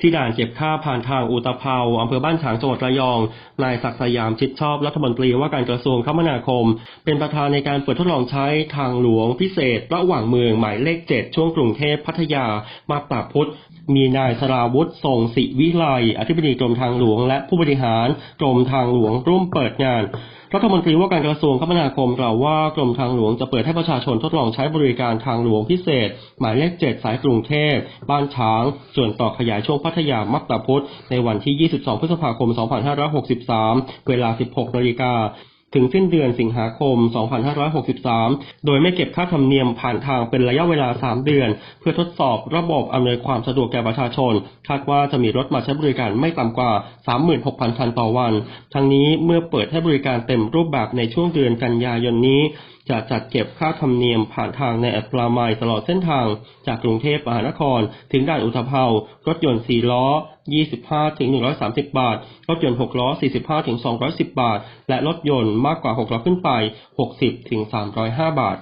ที่ด่านเก็บค่าผ่านทางอุตภเปาอำเภอบ้านฉางจังหวัดระยอง นายศักดิ์สยามชิดชอบรัฐมนตรีว่าการกระทรวงคมนาคม เป็นประธานในการเปิดทดลองใช้ทางหลวงพิเศษ ระหว่างเมืองหมายเลข7ช่วงกรุงเทพพัทยา มาตราพุธมีนายสราวุฒิทรงศิวิไลอธิบดีกรมทางหลวง และผู้บริหารกรมทางหลวงร่วมเปิดงาน รัฐมนตรีว่าการกระทรวงคมนาคมกล่าวว่ากรมทางหลวงจะเปิดให้ประชาชนทดลองใช้บริการทางหลวงพิเศษ หมายเลข 7 สายกรุงเทพบ้านช้าง ส่วนต่อขยายช่วงพัทยามักตาพุธในวันที่ 22 พฤษภาคม 2563 เวลา 16นาฬิกา ถึงสิ้นเดือนสิงหาคม 2563 โดยไม่เก็บค่าธรรมเนียมผ่านทางเป็นระยะเวลา 3 เดือน เพื่อทดสอบระบบอำนวยความสะดวกแก่ประชาชน คาดว่าจะมีรถมาใช้บริการไม่ต่ำกว่า 36,000 คันต่อวัน ทั้งนี้เมื่อเปิดให้บริการเต็มรูปแบบในช่วงเดือนกันยายนนี้ จะจัดเก็บค่าธรรมเนียมผ่านทางในแอปพลาไมล์ตลอดเส้นทางจากกรุงเทพมหานคร ถึงด่านอุทภเปารถยนต์ 4 ล้อ 25ถึง130 บาท รถยนต์ 6 ล้อ 45ถึง210 บาท และรถยนต์มากกว่า 6 ล้อขึ้นไป 60ถึง305 บาท